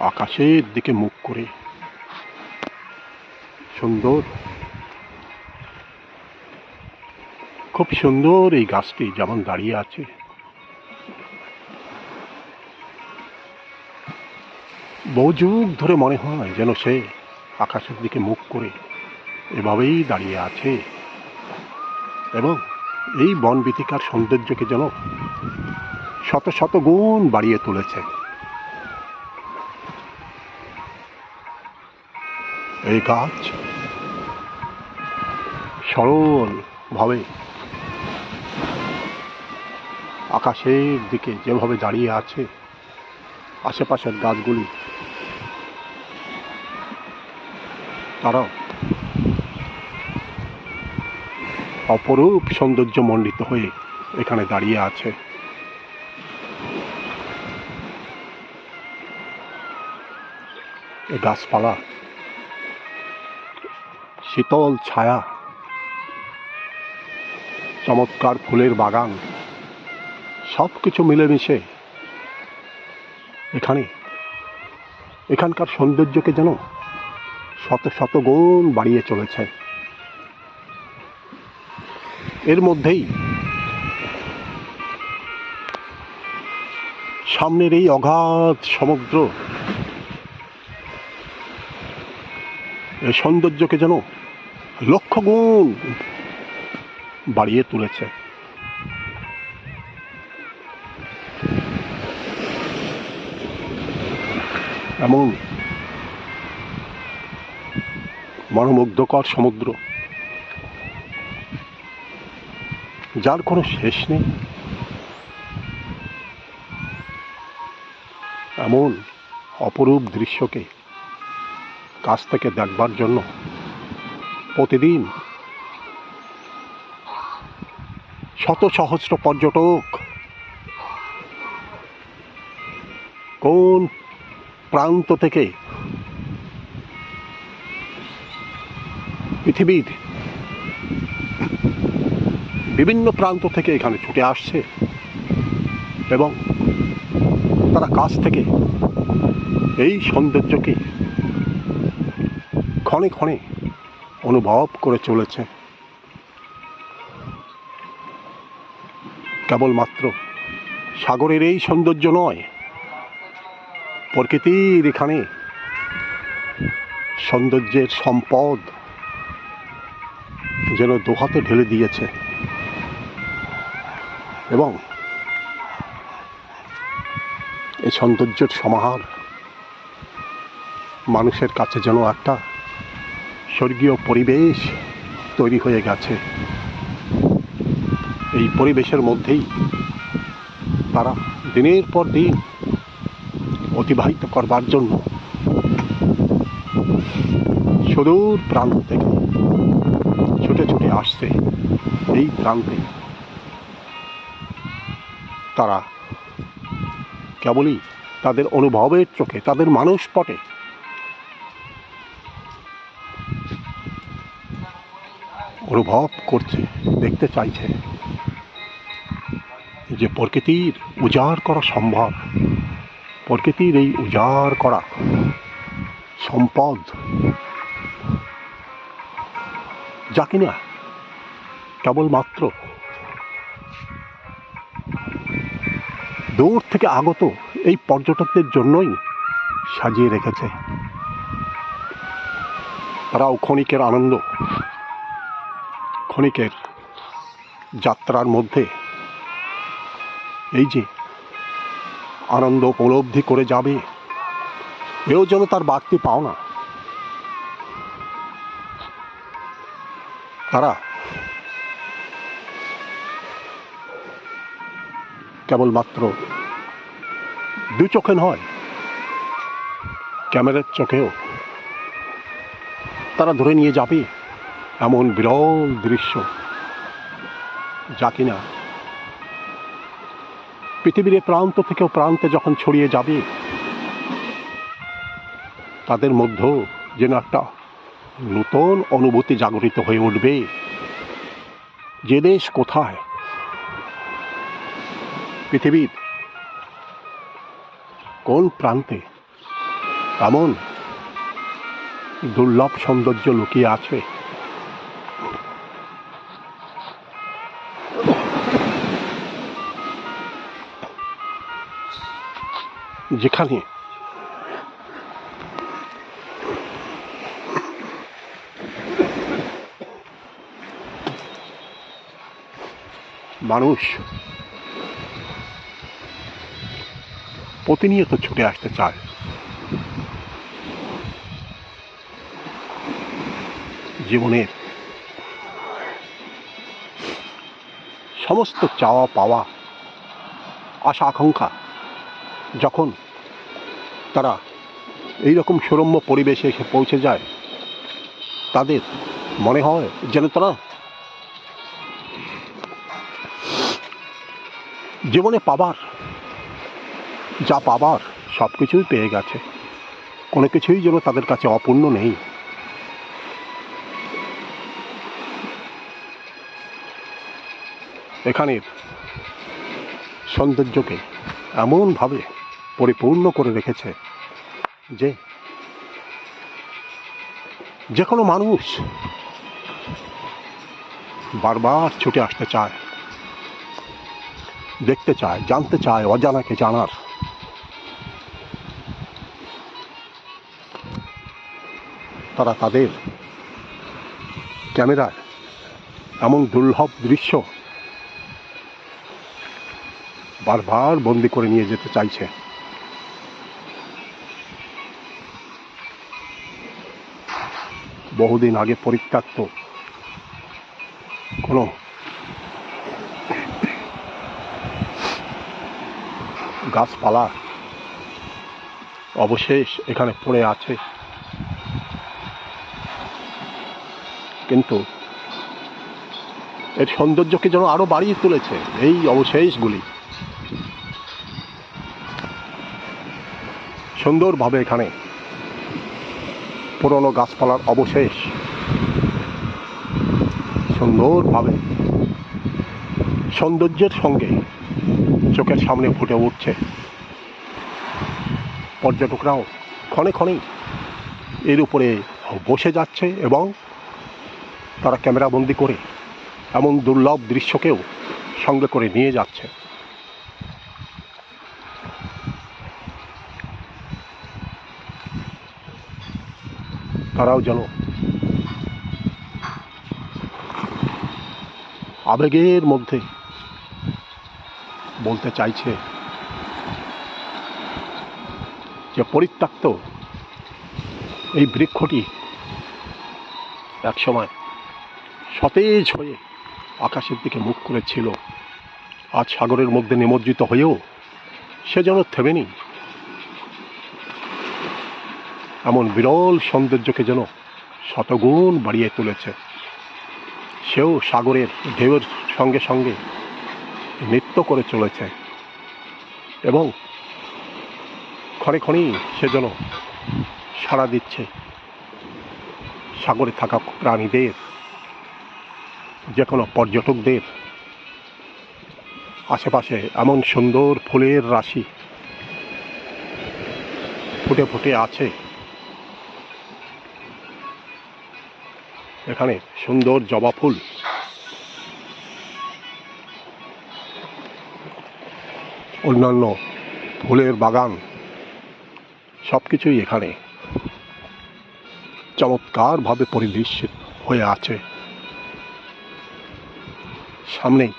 আকাশের দিকে মুখ করে। সুন্দর। খুব সুন্দর এই গাছটি যেমন দাঁড়িয়ে আছে। বহু যুগ ধরে মনে হয় যেন সে আকাশের দিকে মুখ করে এভাবেই দাঁড়িয়ে আছে। এবং এই বন বিতিকার সৌন্দর্যকে যেন শত শত গুণ বাড়িয়ে তুলেছে। এই গাছ সরল ভাবে। আকাশের দিকে যেভাবে দাঁড়িয়ে আছে, আশেপাশের গাছগুলি, তারাও অপরূপ সৌন্দর্য মণ্ডিত হয়ে এখানে দাঁড়িয়ে আছে। গাছপালা শীতল ছায়া, চমৎকার ফুলের বাগান সব কিছু মিলেমিশে এখানে। এখানকার সৌন্দর্যকে যেন শত শত গুণ বাড়িয়ে চলেছে। এর মধ্যেই সামনের এই অগাধ সমুদ্র, এই সৌন্দর্যকে যেন লক্ষ গুণ বাড়িয়ে তুলেছে। এমন মনোমুগ্ধকর সমুদ্র, যার কোনো শেষ নেই। এমন অপরূপ দৃশ্যকে কাছ থেকে দেখবার জন্য প্রতিদিন। শত সহস্র পর্যটক। কোন প্রান্ত থেকে পৃথিবীর বিভিন্ন প্রান্ত থেকে এখানে ছুটে আসছে এবং তারা কাছ থেকে এই সৌন্দর্যকে ক্ষণে ক্ষণে অনুভব করে চলেছে। কেবলমাত্র সাগরের এই সৌন্দর্য নয়, প্রকৃতির এখানে সৌন্দর্যের সম্পদ যেন দোহাতে ঢেলে দিয়েছে। এবং এই সৌন্দর্যের সমাহার মানুষের কাছে যেন একটা স্বর্গীয় পরিবেশ তৈরি হয়ে গেছে। এই পরিবেশের মধ্যেই তারা দিনের পর দিন অতিবাহিত করবার জন্য সুদূর প্রান্ত থেকে ছুটে ছুটে আসছে এই প্রান্তে। তারা কেবলই তাদের অনুভবের চোখে, তাদের মানুষ পটে অনুভব করছে, দেখতে চাইছে যে প্রকৃতির উজাড় করা সম্ভব। প্রকৃতির এই উজাড় করা সম্পদ যা কিনা কেবলমাত্র দূর থেকে আগত এই পর্যটকদের জন্যই সাজিয়ে রেখেছে। তারাও ক্ষণিকের আনন্দ ক্ষণিকের যাত্রার মধ্যে এই যে আনন্দ উপলব্ধি করে যাবে, এও যেন তার বাড়তি পাওনা। তারা কেবলমাত্র দু চোখে নয়, ক্যামেরার চোখেও তারা ধরে নিয়ে যাবে। এমন বিরল দৃশ্য যা কিনা পৃথিবীর প্রান্ত থেকেও প্রান্তে যখন ছড়িয়ে যাবে, তাদের মধ্যেও যেন একটা নূতন অনুভূতি জাগরিত হয়ে উঠবে। যে দেশ কোথায়? পৃথিবীর কোন প্রান্তে এমন দুর্লভ সৌন্দর্য লুকিয়ে আছে? যেখানে মানুষ প্রতিনিয়ত ছুটে আসতে চায়। জীবনের সমস্ত চাওয়া পাওয়া আশা আকাঙ্ক্ষা যখন তারা এই রকম সুরম্য পরিবেশে এসে পৌঁছে যায়, তাদের মনে হয় যেন তারা জীবনে পাবার, যা পাবার সব কিছুই পেয়ে গেছে। কোনো কিছুই যেন তাদের কাছে অপূর্ণ নেই। এখানের সৌন্দর্যকে এমনভাবে পরিপূর্ণ করে রেখেছে যে যে কোনো মানুষ বারবার ছুটে আসতে চায়, দেখতে চায়, জানতে চায়, অজানাকে জানার। তারা তাদের ক্যামেরায় এমন দুর্লভ দৃশ্য বারবার বন্দি করে নিয়ে যেতে চাইছে। বহুদিন আগে পরিত্যক্ত। কোনো গাছপালা অবশেষ এখানে পড়ে আছে। কিন্তু এর সৌন্দর্যকে যেন আরও বাড়িয়ে তুলেছে এই অবশেষগুলি। সুন্দরভাবে এখানে পুরনো গাছপালার অবশেষ। সুন্দরভাবে। সৌন্দর্যের সঙ্গে চোখের সামনে ফুটে উঠছে। পর্যটকরাও ক্ষণে ক্ষণেই এর উপরে বসে যাচ্ছে এবং তারা ক্যামেরাবন্দি করে এমন দুর্লভ দৃশ্যকেও সঙ্গে করে নিয়ে যাচ্ছে। তারাও যেন আবেগের মধ্যে বলতে চাইছে যে পরিত্যক্ত এই বৃক্ষটি একসময় সতেজ হয়ে আকাশের দিকে মুখ করেছিল। আজ সাগরের মধ্যে নিমজ্জিত হয়েও সে যেন থেমেনি। এমন বিরল সৌন্দর্যকে যেন শতগুণ বাড়িয়ে তুলেছে। সেও সাগরের ঢেউয়ের সঙ্গে সঙ্গে নৃত্য করে চলেছে এবং ক্ষণে ক্ষণেই সে যেন সাড়া দিচ্ছে সাগরে থাকা প্রাণীদের যে কোনো পর্যটকদের। আশেপাশে এমন সুন্দর ফুলের রাশি ফুটে ফুটে আছে। এখানে সুন্দর জবা ফুল। অন্যান্য ফুলের বাগান সব কিছুই এখানে চমৎকারভাবে পরিদৃশ্য হয়ে আছে। সামনেই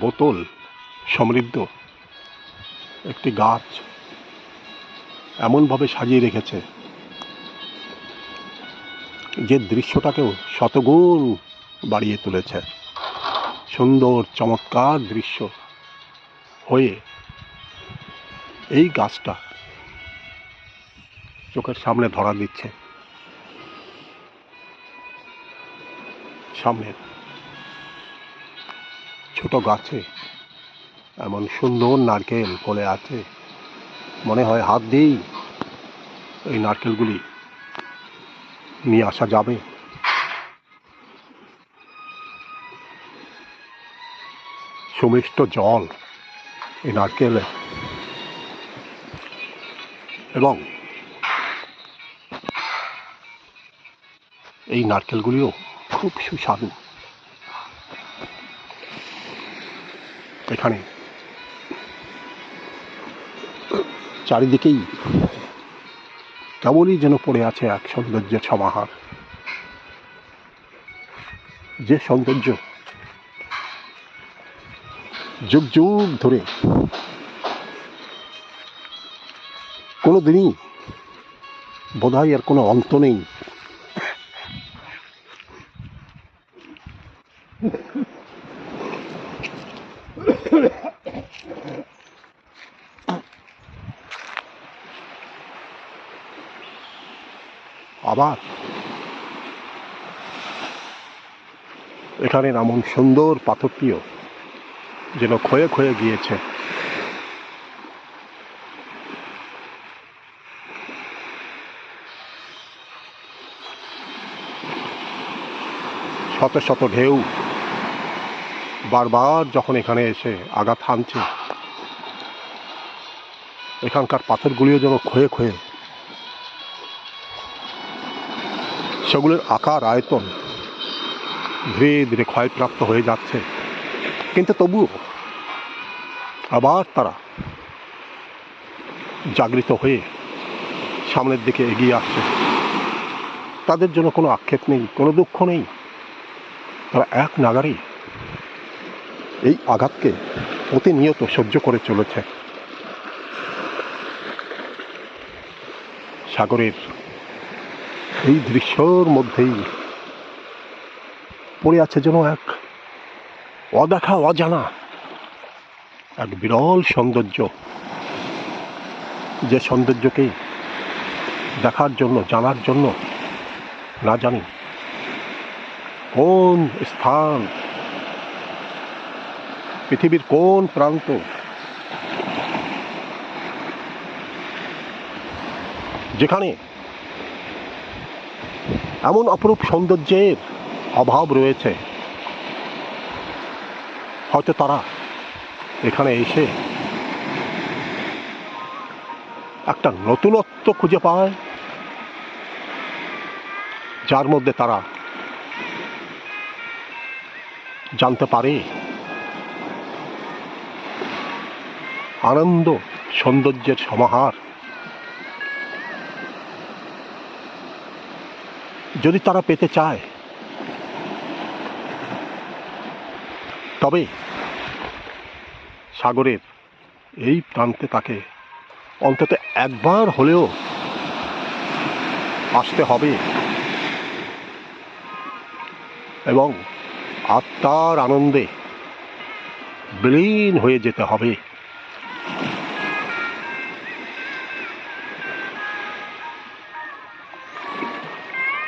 বোতল সমৃদ্ধ, একটি গাছ এমনভাবে সাজিয়ে রেখেছে যে দৃশ্যটাকেও শতগুণ বাড়িয়ে তুলেছে। সুন্দর, চমৎকার দৃশ্য হয়ে এই গাছটা চোখের সামনে ধরা দিচ্ছে। সামনে ছোট গাছে, এমন সুন্দর নারকেল ফলে আছে। মনে হয় হাত দিয়েই এই নারকেলগুলি নিয়ে আসা যাবে। সুমিষ্ট জল এই নারকেলে। এবং এই নারকেলগুলিও খুব সুস্বাদু। এখানে। চারিদিকেই কেবলই যেন পড়ে আছে এক সৌন্দর্যের সমাহার। যে সৌন্দর্য যুগ যুগ ধরে কোনো দিনই বোধহয় এর কোনো অন্ত নেই। আবার। এখানে এমন সুন্দর পাথরটিও, যেন ক্ষয়ে ক্ষয়ে গিয়েছে। শত শত ঢেউ বারবার যখন এখানে এসে আঘাত হানছে, এখানকার পাথরগুলিও যেন ক্ষয়ে ক্ষয়ে সেগুলোর আকার, আয়তন ধীরে ধীরে ক্ষয়প্রাপ্ত হয়ে যাচ্ছে। কিন্তু তবুও আবার তারা জাগৃত হয়ে সামনের দিকে এগিয়ে আসছে। তাদের জন্য কোনো আক্ষেপ নেই, কোনো দুঃখ নেই। তারা এক নাগারেই এই আঘাতকে প্রতিনিয়ত সহ্য করে চলেছে। সাগরের এই দৃশ্যর মধ্যেই পড়ে আছে যেন এক অদেখা, অজানা এক বিরল সৌন্দর্য। যে সৌন্দর্যকে দেখার জন্য, জানার জন্য না জানি কোন স্থান, পৃথিবীর কোন প্রান্ত যেখানে এমন অপরূপ সৌন্দর্যের অভাব রয়েছে। হয়তো তারা এখানে এসে একটা নতুনত্ব খুঁজে পায়, যার মধ্যে তারা জানতে পারে আনন্দ সৌন্দর্যের সমাহার। যদি তারা পেতে চায়। তবে সাগরের এই প্রান্তে তাকে অন্তত একবার হলেও আসতে হবে। এবং আত্মার আনন্দে বিলীন হয়ে যেতে হবে।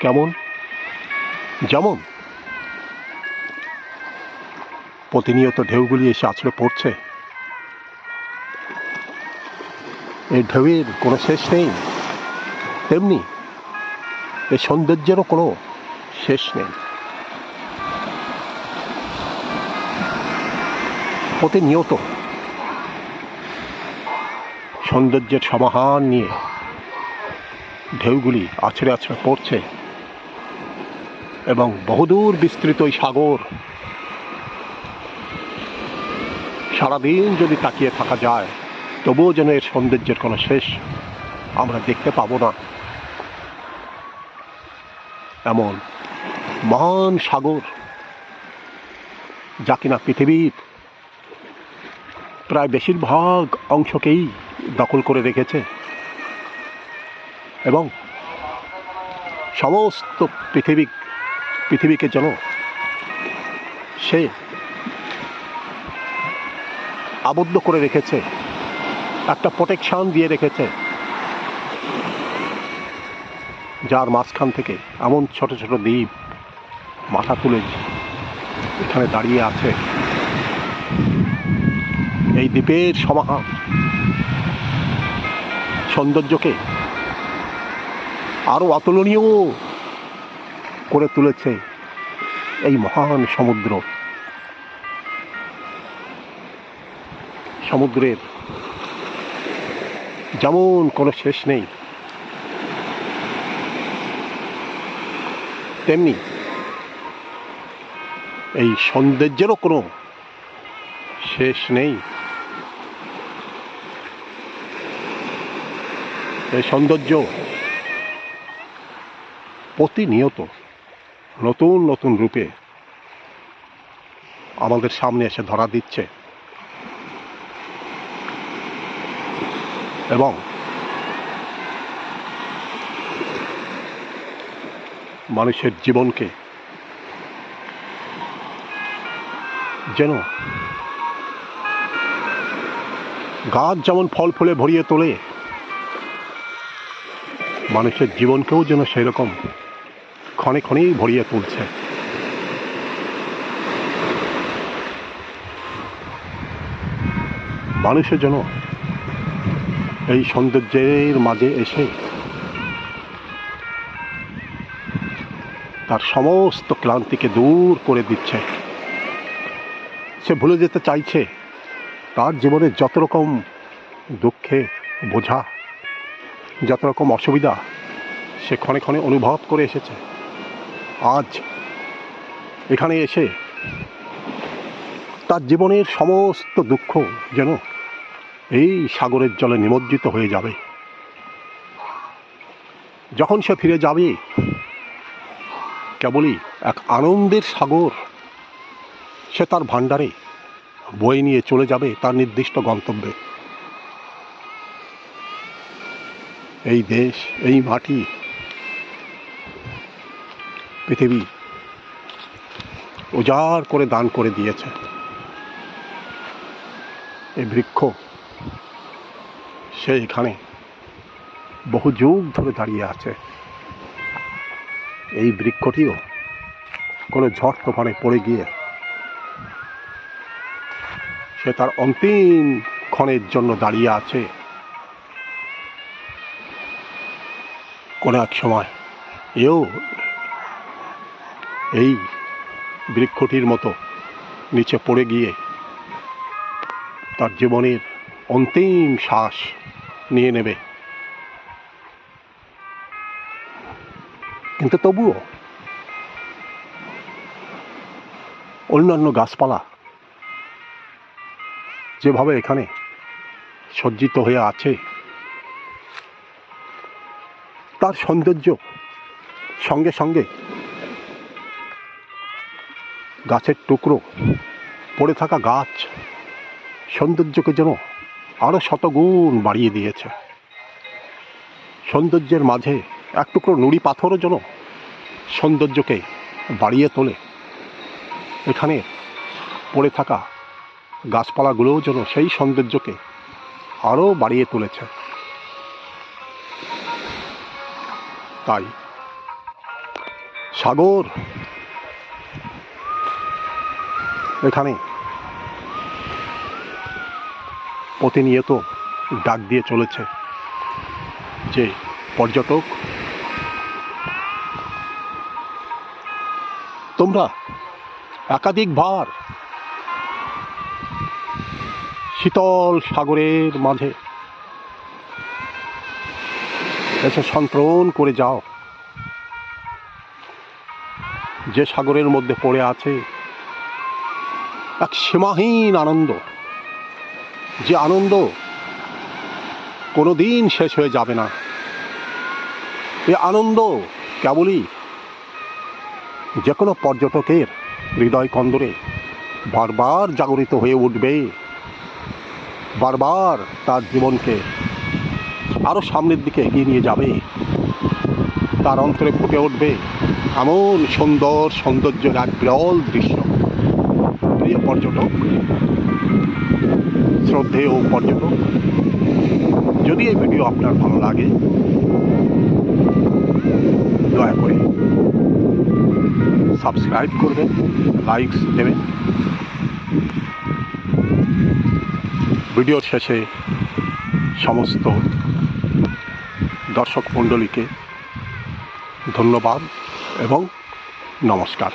কেমন? যেমন? প্রতিনিয়ত ঢেউগুলি এসে আছড়ে পড়ছে। এই ঢেউয়ের কোনো শেষ নেই। তেমনি এই সৌন্দর্যেরও কোনো শেষ নেই। প্রতিনিয়ত সৌন্দর্যের সমাহার নিয়ে ঢেউগুলি আছড়ে আছড়ে পড়ছে। এবং বহুদূর বিস্তৃত এই সাগর। সারাদিন যদি তাকিয়ে থাকা যায়, তবুও যেন এর সৌন্দর্যের কোনো শেষ আমরা দেখতে পাবো না। এমন মহান সাগর, যা কিনা পৃথিবীর প্রায় বেশিরভাগ অংশকেই দখল করে রেখেছে এবং সমস্ত পৃথিবী পৃথিবীকে যেন সে আবদ্ধ করে রেখেছে, একটা প্রোটেকশন দিয়ে রেখেছে, যার মাঝখান থেকে এমন ছোট ছোট দ্বীপ, মাথা তুলে এখানে দাঁড়িয়ে আছে। এই দ্বীপের সমাহার সৌন্দর্যকে আরও অতুলনীয় করে তুলেছে এই মহান সমুদ্র। সমুদ্রের যেমন কোনো শেষ নেই, তেমনি এই সৌন্দর্যেরও কোনো শেষ নেই। এই সৌন্দর্য প্রতিনিয়ত নতুন নতুন রূপে আমাদের সামনে এসে ধরা দিচ্ছে। এবং মানুষের জীবনকে যেন গাছ যেমন ফল ফুলে ভরিয়ে তোলে, মানুষের জীবনকেও যেন সেরকম ক্ষণে ক্ষণেই ভরিয়ে তুলছে। মানুষের জন্য এই সৌন্দর্যের মাঝে এসে তার সমস্ত ক্লান্তিকে দূর করে দিচ্ছে। সে ভুলে যেতে চাইছে তার জীবনে যত রকম দুঃখে বোঝা, যত রকম অসুবিধা সে ক্ষণে ক্ষণে অনুভব করে এসেছে। আজ এখানে এসে তার জীবনের সমস্ত দুঃখ যেন এই সাগরের জলে নিমজ্জিত হয়ে যাবে। যখন সে ফিরে যাবে, কেবলই এক আনন্দের সাগর সে তার ভাণ্ডারে বয়ে নিয়ে চলে যাবে তার নির্দিষ্ট গন্তব্যে। এই দেশ, এই মাটি পৃথিবী উজাড় করে দান করে দিয়েছে। এই বৃক্ষ সে এখানে বহু যুগ ধরে দাঁড়িয়ে আছে। এই বৃক্ষটিও কোনো ঝড় তুফানে পড়ে গিয়ে সে তার অন্তিম ক্ষণের জন্য দাঁড়িয়ে আছে। কোনো এক সময় এও এই বৃক্ষটির মতো নিচে পড়ে গিয়ে তার জীবনের অন্তিম শ্বাস নিয়ে নেবে। কিন্তু তবুও অন্যান্য গাছপালা যেভাবে এখানে সজ্জিত হয়ে আছে, তার সৌন্দর্য সঙ্গে সঙ্গে গাছের টুকরো, পড়ে থাকা গাছ, সৌন্দর্যকে যেন আরও শতগুণ বাড়িয়ে দিয়েছে। সৌন্দর্যের মাঝে এক টুকরো নুড়ি পাথরও যেন সৌন্দর্যকে বাড়িয়ে তোলে। এখানে পড়ে থাকা গাছপালাগুলোও যেন সেই সৌন্দর্যকে আরও বাড়িয়ে তুলেছে। তাই সাগর এখানে প্রতিনিয়ত ডাক দিয়ে চলেছে যে পর্যটক, তোমরা একাধিকবার শীতল সাগরের মাঝে এসে সন্ত্রণ করে যাও। যে সাগরের মধ্যে পড়ে আছে এক সীমাহীন আনন্দ। যে আনন্দ কোনোদিন শেষ হয়ে যাবে না। এ আনন্দ কেবলই যে কোনো পর্যটকের হৃদয় কন্দরে বারবার জাগরিত হয়ে উঠবে, বারবার তার জীবনকে আরও সামনের দিকে এগিয়ে নিয়ে যাবে। তার অন্তরে ফুটে উঠবে এমন সুন্দর সৌন্দর্যের এক বিরল দৃশ্য। প্রিয় পর্যটক। শ্রদ্ধেয় পর্যটক। যদি এই ভিডিও আপনার ভালো লাগে, দয়া করে সাবস্ক্রাইব করবেন লাইকস দেবেন। ভিডিওর শেষে সমস্ত দর্শক মণ্ডলীকে ধন্যবাদ এবং নমস্কার।